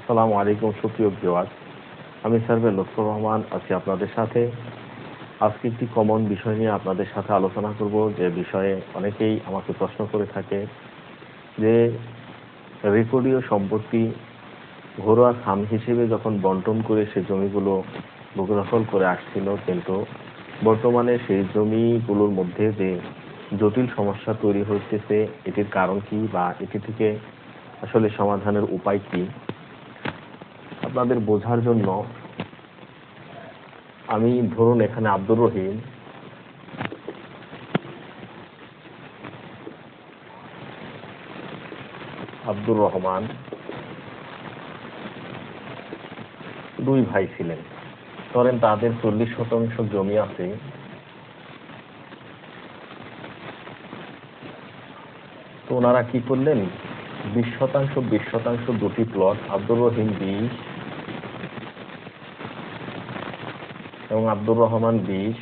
আসসালামু আলাইকুম, সুপ্রিয় ভিওয়ার আমি সার্ভে লুৎফর রহমান, আছি আপনাদের সাথে। আজকে একটি কমন বিষয় নিয়ে আপনাদের সাথে আলোচনা করব, যে বিষয়ে অনেকেই আমাকে প্রশ্ন করে থাকে, যে রেকর্ডীয় সম্পত্তি ঘরোয়া খাম হিসেবে যখন বন্টন করে সে জমিগুলো দখল করে আসছিল, কিন্তু বর্তমানে সেই জমিগুলোর মধ্যে যে জটিল সমস্যা তৈরি হচ্ছে এটির কারণ কি বা এটি থেকে আসলে সমাধানের উপায় কি? আপনাদের বোঝার জন্য আমি ধরুন এখানে আব্দুর রহিম। আব্দুর রহমান। দুই ভাই ছিলেন। ধরেন তাদের চল্লিশ শতাংশ জমি আছে। তো ওনারা কি করলেন? বিশ শতাংশ বিশ শতাংশ দুটি প্লট আব্দুর রহিম বিশ এবং আব্দুর রহমান বিশ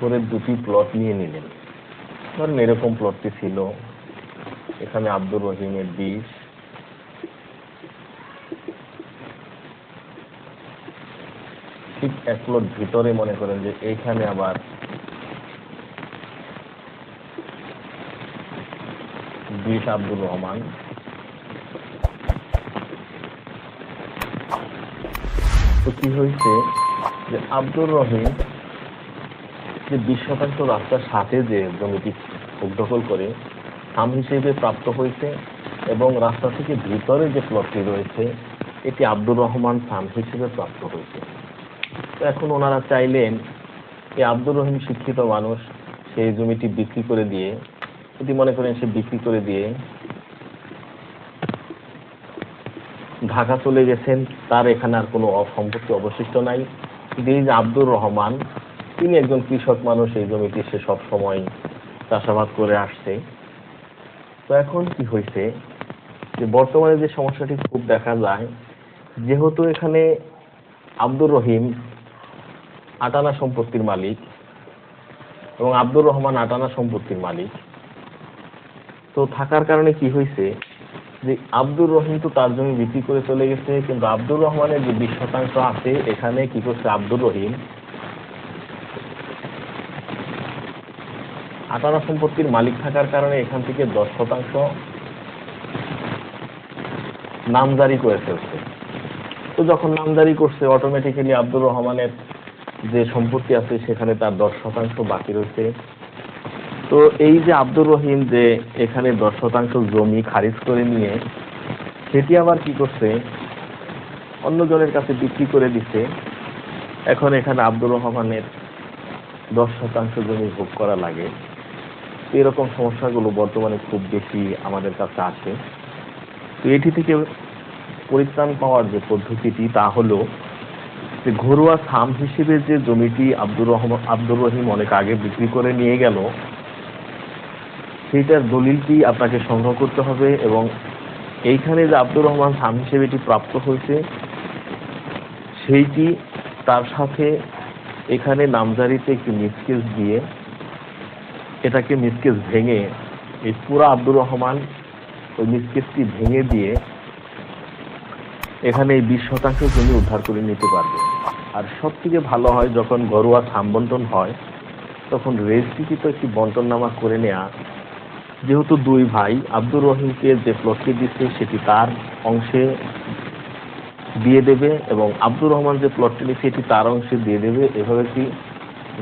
করে দুটি প্লট নিয়ে নিলেন। ধরেন এরকম প্লটটি ছিল। এখানে আব্দুর রহিমের বিশ ঠিক এক প্লট ভিতরে মনে করেন যে এইখানে আবার বিশ আব্দুর রহমান। তো কি হয়েছে যে আব্দুর রহিম যে বিশ শতাংশ রাস্তার সাথে যে জমিটি দখল করে খাম হিসেবে প্রাপ্ত হয়েছে এবং রাস্তা থেকে ভিতরে যে প্লটটি রয়েছে, এটি আব্দুর রহমান থাম হিসেবে প্রাপ্ত হয়েছে তো এখন ওনারা চাইলেন এই আব্দুর রহিম শিক্ষিত মানুষ সেই জমিটি বিক্রি করে দিয়ে, যদি মনে করেন সে বিক্রি করে দিয়ে ঢাকা চলে গেছেন, তার এখানে আর কোনো সম্পত্তি অবশিষ্ট নাই। যে আব্দুর রহমান, তিনি একজন কৃষক মানুষ, এই জমিটি সে সব সময় চাষাবাদ করে আসছে। তো এখন কি হয়েছে? যে বর্তমানে যে সমস্যাটি খুব দেখা যায়, যেহেতু এখানে আব্দুর রহিম আটানা সম্পত্তির মালিক এবং আব্দুর রহমান আটানা সম্পত্তির মালিক, তো থাকার কারণে কি হয়েছে? যে আব্দুর রহিম তো তার জমি বিক্রি করে চলে গেছে, কিন্তু আব্দুর রহমানের যে বিশ শতাংশ আছে, এখানে কি করছে আব্দুর রহিম? আটানা সম্পত্তির মালিক থাকার কারণে এখান থেকে দশ শতাংশ নামজারি করে ফেলছে। তো যখন নামজারি করছে অটোমেটিক্যালি আব্দুর রহমানের যে সম্পত্তি আছে, সেখানে তার দশ শতাংশ বাকি রয়েছে। তো এই যে আব্দুর রহিম যে এখানে দশ শতাংশ জমি খারিজ করে নিয়ে, সেটি আবার কি করছে? অন্য অন্যজনের কাছে বিক্রি করে দিছে এখন এখানে আব্দুর রহমানের দশ শতাংশ জমি ভোগ করা লাগে। এরকম সমস্যাগুলো বর্তমানে খুব বেশি আমাদের কাছে আসে তো এটি থেকে পরিত্রাণ পাওয়ার যে পদ্ধতিটি, তা হলো যে ঘরোয়া থাম হিসেবে যে জমিটি আব্দুর রহমান আব্দুর রহিম অনেক আগে বিক্রি করে নিয়ে গেল সেইটার দলিলটি আপনাকে সংগ্রহ করতে হবে এবং এইখানে যে আব্দুর রহমান থাম হিসেবে এটি প্রাপ্ত হয়েছে, সেইটি তার সাথে এখানে নামজারিতে একটি মিসকেস দিয়ে এটাকে মিসকেস ভেঙে, এই পুরো আব্দুর রহমান ওই মিসকেসটি ভেঙে দিয়ে এখানে এই বিশ শতাংশ জমি উদ্ধার করে নিতে পারবে। আর সব থেকে ভালো হয়, যখন ঘরোয়া থাম বন্টন হয়, তখন রেজিস্ট্রিকৃত একটি বন্টন নামা করে নেওয়া যেহেতু দুই ভাই, আব্দুর রহিমকে যে প্লটটি দিচ্ছে সেটি তার অংশে দিয়ে দেবে এবং আব্দুর রহমান যে প্লটটি নিচ্ছে এটি তার অংশে দিয়ে দেবে। এভাবে কি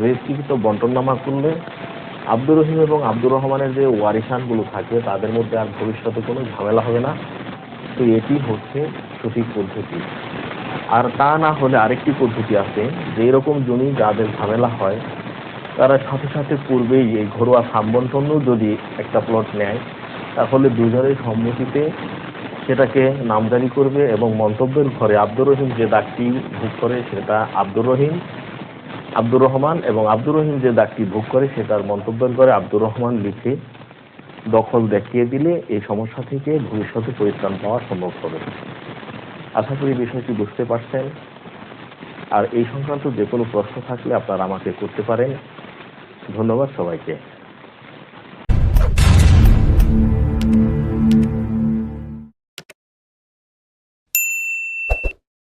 রেজিস্ট্রিকৃত বন্টননামা করলে আব্দুর রহিম এবং আব্দুর রহমানের যে ওয়ারিসানগুলো থাকে, তাদের মধ্যে আর ভবিষ্যতে কোনো ঝামেলা হবে না। তো এটি হচ্ছে সঠিক পদ্ধতি। আর তা না হলে আরেকটি পদ্ধতি আছে যে এরকম জমি যাদের ঝামেলা হয় তারা সাথে সাথে পূর্বেই এই ঘরোয়া সামবন্টনও যদি একটা প্লট নেয়, তাহলে দুজনের সম্মতিতে সেটাকে নামজারি করবে এবং মন্তব্যের ঘরে আব্দুর রহিম যে দাগটি ভোগ করে সেটা আব্দুর রহিম, আব্দুর রহমান এবং আব্দুর রহিম যে দাগটি ভোগ করে সেটার মন্তব্যের ঘরে আব্দুর রহমান লিখে দখল দেখিয়ে দিলে এই সমস্যা থেকে ভবিষ্যতে পরিত্রাণ পাওয়া সম্ভব হবে। আশা করি বিষয়টি বুঝতে পারছেন। আর এই সংক্রান্ত যে কোনো প্রশ্ন থাকলে আপনারা আমাকে করতে পারেন। ধন্যবাদ সবাইকে।